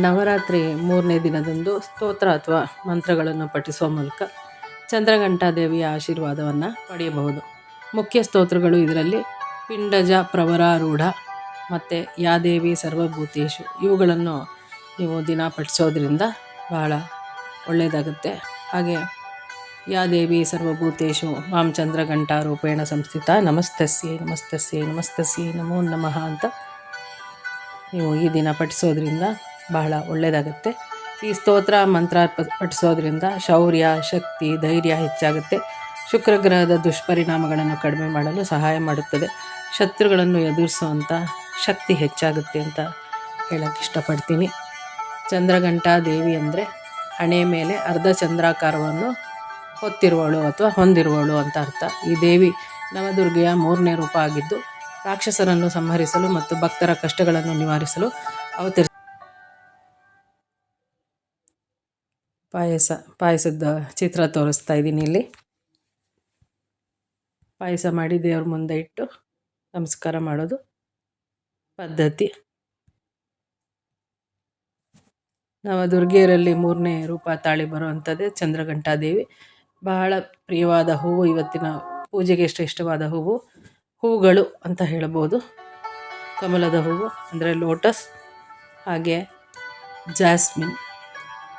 ನವರಾತ್ರಿ ಮೂರನೇ ದಿನದಂದು ಸ್ತೋತ್ರ ಅಥವಾ ಮಂತ್ರಗಳನ್ನು ಪಠಿಸುವ ಮೂಲಕ ಚಂದ್ರಘಂಟಾ ದೇವಿಯ ಆಶೀರ್ವಾದವನ್ನು ಪಡೆಯಬಹುದು. ಮುಖ್ಯ ಸ್ತೋತ್ರಗಳು ಇದರಲ್ಲಿ ಪಿಂಡಜ, ಪ್ರವರಾರೂಢ ಮತ್ತು ಯಾದೇವಿ, ಸರ್ವಭೂತೇಶು ಇವುಗಳನ್ನು ನೀವು ದಿನ ಪಠಿಸೋದ್ರಿಂದ ಬಹಳ ಒಳ್ಳೆಯದಾಗುತ್ತೆ. ಹಾಗೆ ಯಾದೇವಿ, ಸರ್ವಭೂತೇಶು, ಮಾಂ ಚಂದ್ರಘಂಟಾ ರೂಪೇಣ ಸಂಸ್ಥಿತ ನಮಸ್ತಸ್ಯ ನಮಸ್ತಸ್ಯ ನಮಸ್ತಸ್ಯ, ನಮೋ ನಮಃ ಅಂತ ನೀವು ಈ ದಿನ ಪಠಿಸೋದ್ರಿಂದ ಬಹಳ ಒಳ್ಳೆಯದಾಗುತ್ತೆ ಈ ಸ್ತೋತ್ರ ಮಂತ್ರ ಪಠಿಸೋದ್ರಿಂದ ಶೌರ್ಯ, ಶಕ್ತಿ, ಧೈರ್ಯ ಹೆಚ್ಚಾಗುತ್ತೆ. ಶುಕ್ರಗ್ರಹದ ದುಷ್ಪರಿಣಾಮಗಳನ್ನು ಕಡಿಮೆ ಮಾಡಲು ಸಹಾಯ ಮಾಡುತ್ತದೆ. ಶತ್ರುಗಳನ್ನು ಎದುರಿಸುವಂಥ ಶಕ್ತಿ ಹೆಚ್ಚಾಗುತ್ತೆ ಅಂತ ಹೇಳಕ್ಕೆ ಇಷ್ಟಪಡ್ತೀನಿ. ಚಂದ್ರಘಂಟಾ ದೇವಿ ಅಂದರೆ ಹಣೆ ಮೇಲೆ ಅರ್ಧ ಚಂದ್ರಾಕಾರವನ್ನು ಹೊತ್ತಿರುವಳು ಅಥವಾ ಹೊಂದಿರುವಳು ಅಂತ ಅರ್ಥ. ಈ ದೇವಿ ನವದುರ್ಗೆಯ ಮೂರನೇ ರೂಪ ಆಗಿದ್ದು, ರಾಕ್ಷಸರನ್ನು ಸಂಹರಿಸಲು ಮತ್ತು ಭಕ್ತರ ಕಷ್ಟಗಳನ್ನು ನಿವಾರಿಸಲು ಅವತರಿ ಪಾಯಸ, ಪಾಯಸದ ಚಿತ್ರ ತೋರಿಸ್ತಾ ಇದ್ದೀನಿ ಇಲ್ಲಿ. ಪಾಯಸ ಮಾಡಿ ದೇವ್ರ ಮುಂದೆ ಇಟ್ಟು ನಮಸ್ಕಾರ ಮಾಡೋದು. ಪದ್ಧತಿ. ನವದುರ್ಗೆಯರಲ್ಲಿ ಮೂರನೇ ರೂಪ ತಾಳಿ ಬರುವಂಥದ್ದೇ ಚಂದ್ರಘಂಟಾದೇವಿ. ಬಹಳ ಪ್ರಿಯವಾದ ಹೂವು, ಇವತ್ತಿನ ಪೂಜೆಗೆ ಶ್ರೇಷ್ಠವಾದ ಹೂವು? ಹೂಗಳು ಅಂತ ಹೇಳ್ಬೋದು. ಕಮಲದ ಹೂವು, ಅಂದರೆ ಲೋಟಸ್, ಹಾಗೆ ಜಾಸ್ಮಿನ್,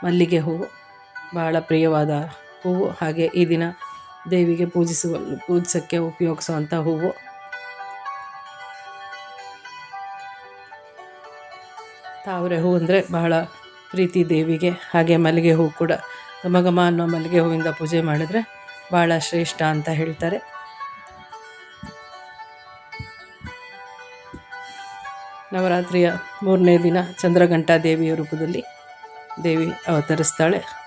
ಮಲ್ಲಿಗೆ ಹೂವು. ಬಹಳ ಪ್ರಿಯವಾದ ಹೂವು. ಹಾಗೆ ಈ ದಿನ ದೇವಿಗೆ ಪೂಜಿಸುವ, ಪೂಜಿಸೋಕ್ಕೆ ಉಪಯೋಗಿಸುವಂಥ ಹೂವು. ತಾವರೆ ಹೂ ಅಂದರೆ ಬಹಳ ಪ್ರೀತಿ ದೇವಿಗೆ, ಹಾಗೆ ಮಲ್ಲಿಗೆ ಹೂ ಕೂಡ. ಘಮ ಘಮ ಅನ್ನೋ ಮಲ್ಲಿಗೆ ಹೂವಿಂದ ಪೂಜೆ ಮಾಡಿದರೆ ಭಾಳ ಶ್ರೇಷ್ಠ ಅಂತ ಹೇಳ್ತಾರೆ. ನವರಾತ್ರಿಯ ಮೂರನೇ ದಿನ ಚಂದ್ರಘಂಟಾ ದೇವಿಯ ರೂಪದಲ್ಲಿ ದೇವಿ ಅವತರಿಸ್ತಾಳೆ.